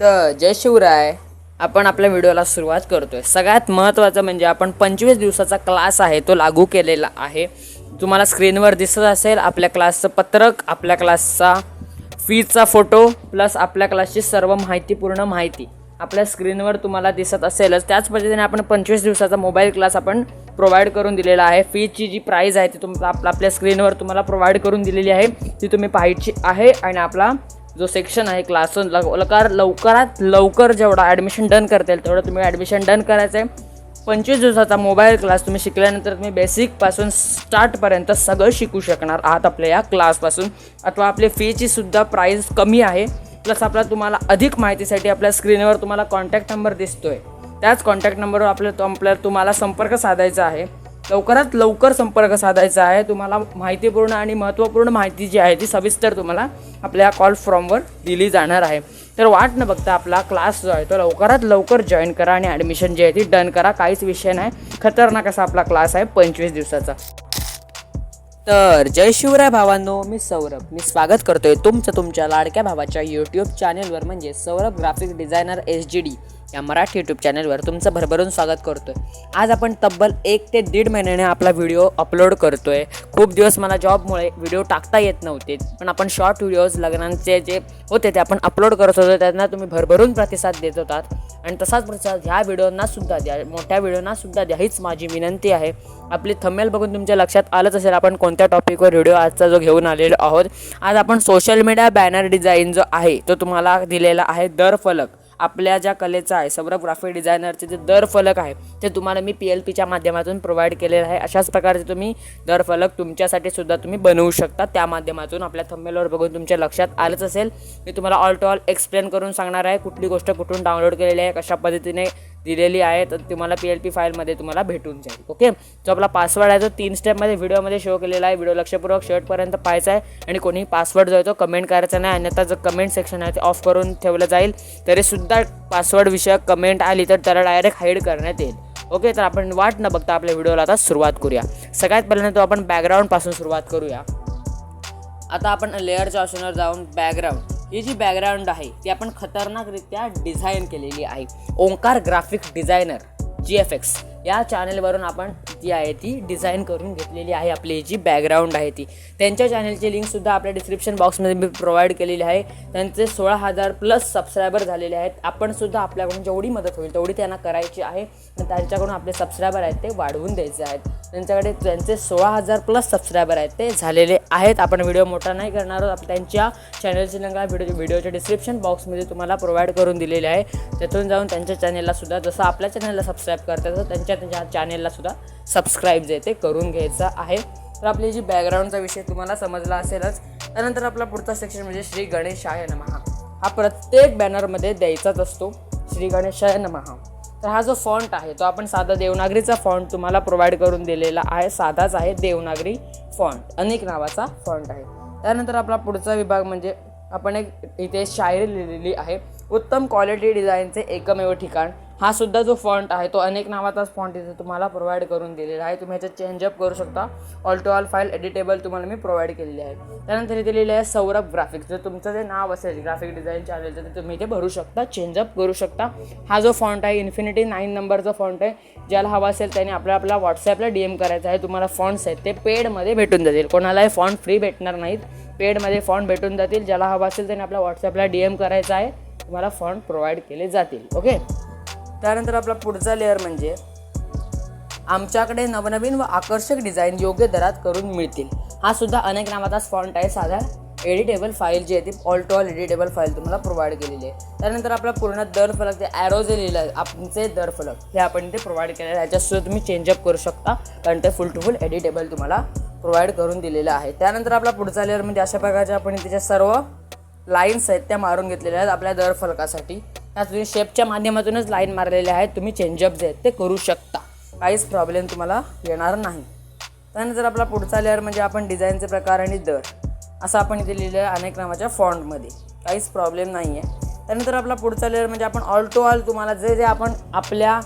तर जय शिवराय. आपण आपल्या व्हिडिओला सुरुवात करतोय. सगळ्यात महत्त्वाचं म्हणजे आपण पंचवीस दिवसाचा क्लास आहे तो लागू केलेला आहे. तुम्हाला स्क्रीनवर दिसत असेल आपल्या क्लासचं पत्रक आपल्या क्लासचा फीचा फोटो प्लस आपल्या क्लासची सर्व माहितीपूर्ण माहिती आपल्या स्क्रीनवर तुम्हाला दिसत असेलच. त्याच पद्धतीने आपण पंचवीस दिवसाचा मोबाईल क्लास आपण प्रोव्हाइड करून दिलेला आहे. फीची जी प्राईज आहे ती तुम आप- आपल्या स्क्रीनवर तुम्हाला प्रोव्हाइड करून दिलेली आहे ती तुम्ही पाहायची आहे आणि आपला जो सेक्शन आहे क्लास लवकर लवकरात लवकर जेवढा ॲडमिशन डन करता येईल तेवढं तुम्ही ॲडमिशन डन करायचं आहे पंचवीस दिवसाचा मोबाईल क्लास तुम्ही शिकल्यानंतर तुम्ही बेसिकपासून स्टार्टपर्यंत सगळं शिकू शकणार आहात आपल्या या क्लासपासून अथवा आपली फीची सुद्धा प्राईस कमी आहे. प्लस आपला तुम्हाला अधिक माहितीसाठी आपल्या स्क्रीनवर तुम्हाला कॉन्टॅक्ट नंबर दिसतोय. त्याच कॉन्टॅक्ट नंबरवर आपल्या तो आपल्या तुम्हाला संपर्क साधायचा आहे. लवकरात लवकर संपर्क साधायचा आहे. तुम्हाला माहितीपूर्ण आणि महत्त्वपूर्ण माहिती जी आहे ती सविस्तर तुम्हाला आपल्या कॉल फॉर्मवर दिली जाणार आहे. तर वाट न बघता आपला क्लास जो आहे तो लवकरात लवकर जॉईन करा आणि ॲडमिशन जी आहे ती डन करा. काहीच विषय नाही. खतरनाक असा आपला क्लास आहे पंचवीस दिवसाचा. तर जय शिवराय भावांनो मी सौरभ. मी स्वागत करतोय तुमचं तुमच्या लाडक्या भावाच्या यूट्यूब चॅनेलवर म्हणजे Saurabh graphic designer S G D या मराठी यूट्यूब चॅनलवर तुमचं भरभरून स्वागत करतोय. आज आपण तब्बल एक ते दीड महिन्याने आपला व्हिडिओ अपलोड करतोय. खूप दिवस मला जॉबमुळे व्हिडिओ टाकता येत नव्हते पण आपण शॉर्ट व्हिडिओज लग्नांचे जे होते ते आपण अपलोड करत होतो त्यांना तुम्ही भरभरून प्रतिसाद देत होतात. आणि तसाच प्रतिसाद ह्या व्हिडिओंना सुद्धा द्या मोठ्या व्हिडिओना सुद्धा द्या हीच माझी विनंती आहे. आपली थमेल बघून तुमच्या लक्षात आलंच असेल आपण कोणत्या टॉपिकवर व्हिडिओ आजचा जो घेऊन आलेलो आहोत. आज आपण सोशल मीडिया बॅनर डिझाईन जो आहे तो तुम्हाला दिलेला आहे दर फलक. आपल्या ज्या कलेचा आहे सौरभ ग्राफिक डिझायनरचे जे दर फलक आहे ते तुम्हाला मी पी एल पीच्या माध्यमातून प्रोव्हाइड केलेलं आहे. अशाच प्रकारचे तुम्ही दर फलक तुमच्यासाठी सुद्धा तुम्ही बनवू शकता. त्या माध्यमातून आपल्या थंबेलवर बघून तुमच्या लक्षात आलंच असेल. मी तुम्हाला ऑल टू ऑल एक्सप्लेन करून सांगणार आहे कुठली गोष्ट कुठून डाउनलोड केलेली आहे कशा पद्धतीने दिलेली आहे तर तुम्हाला पी एल पी फाईलमध्ये तुम्हाला भेटून जाईल ओके जो आपला पासवर्ड आहे तो तीन स्टेपमध्ये व्हिडिओमध्ये शो केलेला आहे. व्हिडिओ लक्षपूर्वक शेवटपर्यंत पाहायचा आहे आणि कोणीही पासवर्ड जो आहे तो कमेंट करायचा नाही. अन्यथा जर कमेंट सेक्शन आहे ते ऑफ करून ठेवलं जाईल. तरीसुद्धा पासवर्ड विषयक कमेंट आली तर त्याला डायरेक्ट हाईड करण्यात येईल ओके तर आपण वाट न बघता आपल्या व्हिडिओला आता सुरुवात करूया. सगळ्यात पहिल्यांदा तो आपण बॅकग्राऊंडपासून सुरुवात करूया. आता आपण लेअरच्या ऑप्शनवर जाऊन बॅकग्राऊंड ही जी बॅकग्राऊंड आहे ती आपण खतरनाकरित्या डिझाईन केलेली आहे. Omkar graphic designer G F X या चॅनेलवरून आपण जी आहे ती डिझाईन करून घेतलेली आहे. आपली जी बॅकग्राऊंड आहे ती. त्यांच्या चॅनलची लिंकसुद्धा आपल्या डिस्क्रिप्शन बॉक्समध्ये मी प्रोव्हाइड केलेली आहे. त्यांचे सोळा हजार प्लस सबस्क्रायबर झालेले आहेत. आपणसुद्धा आपल्याकडून जेवढी मदत होईल तेवढी त्यांना करायची आहे. त्यांच्याकडून आपले सबस्क्रायबर आहेत ते वाढवून द्यायचे आहेत. त्यांच्याकडे त्यांचे सोळा हजार प्लस सबस्क्रायबर आहेत ते झालेले आहेत. आपण व्हिडिओ मोठा नाही करणार आहोत. त्यांच्या चॅनलची लिंक व्हिडिओ व्हिडिओच्या डिस्क्रिप्शन बॉक्समध्ये तुम्हाला प्रोव्हाइड करून दिलेले आहे. त्यातून जाऊन त्यांच्या चॅनेलला सुद्धा जसं आपल्या चॅनलला सबस्क्राईब करतात तसं त्यांच्या त्यांच्या चॅनेलला सुद्धा सबस्क्राईब जे ते करून घ्यायचं आहे. तर आपली जी बॅकग्राऊंडचा विषय तुम्हाला समजला असेलच त्यानंतर आपला पुढचा सेक्शन म्हणजे श्री गणेशाय नमहा हा प्रत्येक बॅनरमध्ये द्यायचाच असतो श्री गणेशाय नमहा तर हा जो फॉन्ट आहे तो आपण साधा देवनागरीचा फॉन्ट तुम्हाला प्रोव्हाइड करून दिलेला आहे साधाच आहे देवनागरी फॉन्ट अनेक नावाचा फॉन्ट आहे. त्यानंतर आपला पुढचा विभाग म्हणजे आपण एक इथे शायरी लिहिलेली आहे. उत्तम क्वालिटी डिझाईनचे एकमेव ठिकाण हा सुद्धा जो फॉन्ट आहे तो अनेक नावाचाच फॉन्ट इथे तुम्हाला प्रोव्हाइड करून दिलेला आहे. तुम्ही ह्याच्यात चेंजअप करू शकता. All to all file editable तुम्हाला मी प्रोव्हाइड केलेली आहे. त्यानंतर इथे लिहिलेलं आहे सौरभ ग्राफिक्स जर तुमचं जे नाव असेल ग्राफिक डिझाईन चॅनलचं ते तुम्ही इथे भरू शकता चेंजअप करू शकता. हा जो फॉन्ट आहे इन्फिनिटी नाईन नंबरचा फॉन्ट आहे. ज्याला हवा असेल त्याने आपल्या आपला व्हॉट्सॲपला डी एम करायचा आहे. तुम्हाला फॉन्ट्स आहेत ते पेडमध्ये भेटून जातील. कोणालाही फॉन्ट फ्री भेटणार नाहीत. पेडमध्ये फॉन्ट भेटून जातील. ज्याला हवा असेल त्याने आपल्या व्हॉट्सॲपला डी एम करायचा आहे. तुम्हाला फॉन्ट प्रोव्हाइड केले जातील. ओके त्यानंतर आपला पुढचा लेअर म्हणजे आमच्याकडे नवनवीन व आकर्षक डिझाईन योग्य दरात करून मिळतील. हा सुद्धा अनेक नावाचाच फॉन्ट आहे. साधा एडिटेबल फाईल जी आहे ती all to all editable file तुम्हाला प्रोव्हाइड केलेली आहे. त्यानंतर आपला पूर्ण दर फलक ते ॲरो जे लिहिलं आहे आमचे दर फलक हे आपण इथे प्रोव्हाइड केलेलं आहे. याच्यासुद्धा तुम्ही चेंजअप करू शकता कारण ते फुल टू फुल एडिटेबल तुम्हाला प्रोव्हाइड करून दिलेलं आहे. त्यानंतर आपला पुढचा लेअर म्हणजे अशा प्रकारच्या आपण त्याच्या सर्व लाईन्स आहेत त्या मारून घेतलेल्या आहेत आपल्या दर फलकासाठी. तुम्ही शेपच्या माध्यमातूनच लाईन मारलेल्या आहेत. तुम्ही चेंजअप जे आहेत ते करू शकता. काहीच प्रॉब्लेम तुम्हाला येणार नाही. त्यानंतर आपला पुढचा लेअर म्हणजे आपण डिझाईनचे प्रकार आणि दर असं आपण इथे लिहिलं आहे अनेक नावाच्या फॉन्टमध्ये काहीच प्रॉब्लेम नाही आहे त्यानंतर आपला पुढचा लेअर म्हणजे आपण ऑल टू ऑल तुम्हाला जे जे आपण आपल्या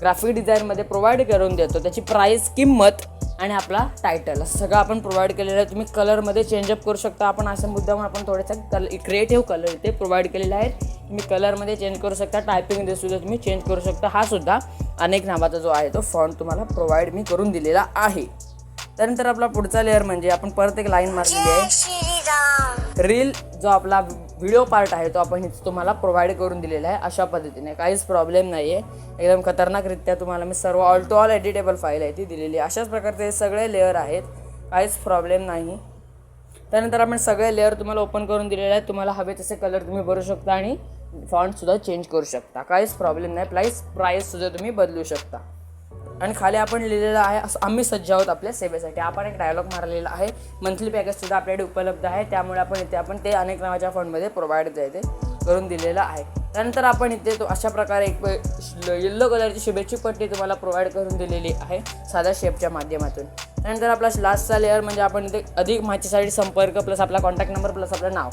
ग्राफिक डिझाईनमध्ये प्रोव्हाइड करून देतो त्याची प्राईस किंमत आणि आपला टायटल असं सगळं आपण प्रोव्हाइड केलेलं आहे. तुम्ही कलरमध्ये चेंजअप करू शकता. आपण अशा मुद्द्यावर आपण थोडेसे कल क्रिएटिव्ह कलर इथे प्रोव्हाइड केलेले आहेत तुम्ही कलरमध्ये चेंज करू शकता. टायपिंगमध्ये सुद्धा तुम्ही चेंज करू शकता. हा सुद्धा अनेक नावाचा जो आहे तो फॉन्ट तुम्हाला प्रोव्हाइड मी करून दिलेला आहे. त्यानंतर आपला पुढचा लेअर म्हणजे आपण परत एक लाईन मारलेली आहे. रील जो आपला व्हिडिओ पार्ट आहे तो आपण तुम्हाला प्रोव्हाइड करून दिलेला आहे अशा पद्धतीने. काहीच प्रॉब्लेम नाही आहे एकदम खतरनाकरित्या तुम्हाला मी सर्व all to all editable file आहे ती दिलेली आहे. अशाच प्रकारचे सगळे लेअर आहेत. काहीच प्रॉब्लेम नाही. त्यानंतर आपण सगळे लेअर तुम्हाला ओपन करून दिलेले आहेत. तुम्हाला हवे तसे कलर तुम्ही भरू शकता आणि फॉन्टसुद्धा चेंज करू शकता. काहीच प्रॉब्लेम नाही. प्राईस प्राईससुद्धा तुम्ही बदलू शकता. आणि खाली आपण लिहिलेलं आहे असं आम्ही सज्ज आहोत आपल्या सेवेसाठी. आपण एक डायलॉग मारलेला आहे. मंथली पॅकेजसुद्धा आपल्याकडे उपलब्ध आहे. त्यामुळे आपण इथे आपण ते अनेक नावाच्या फंडमध्ये प्रोव्हाइड ते करून दिलेलं आहे. त्यानंतर आपण इथे तो अशा प्रकारे एक येल्लो कलरची शुभेच्छी पट्टी तुम्हाला प्रोव्हाइड करून दिलेली आहे साध्या शेपच्या माध्यमातून. त्यानंतर आपला लास्टचा लेअर म्हणजे आपण इथे अधिक माहितीसाठी संपर्क प्लस आपला कॉन्टॅक्ट नंबर प्लस आपलं नाव.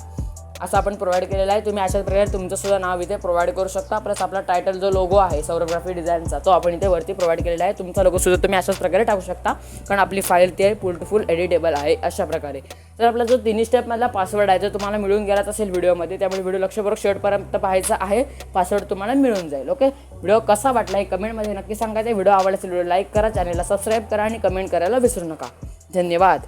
असं आपण प्रोव्हाइड केलेलं आहे. तुम्ही अशाच प्रकारे तुमचं सुद्धा नाव इथे प्रोव्हाइड करू शकता. प्लस आपला टायटल जो लोगो आहे सौरग्राफी डिझाईनचा तो आपण इथे वरती प्रोव्हाइड केलेला आहे. तुमचा लोगो सुद्धा तुम्ही अशाच प्रकारे टाकू शकता. कारण आपली फाईल ती आहे फुल टू फुल एडिटेबल आहे अशा प्रकारे. तर आपला जो तिन्ही स्टेपमधला पासवर्ड आहे तो तुम्हाला मिळून गेलाच असेल व्हिडिओमध्ये त्यामुळे व्हिडिओ लक्षपूर्वक शेवटपर्यंत पाहायचा आहे. पासवर्ड तुम्हाला मिळून जाईल ओके व्हिडिओ कसा वाटला हे कमेंटमध्ये नक्की सांगायचं व्हिडिओ आवडला असेल व्हिडिओ लाईक करा. चॅनलला सबस्क्राईब करा आणि कमेंट करायला विसरू नका. धन्यवाद.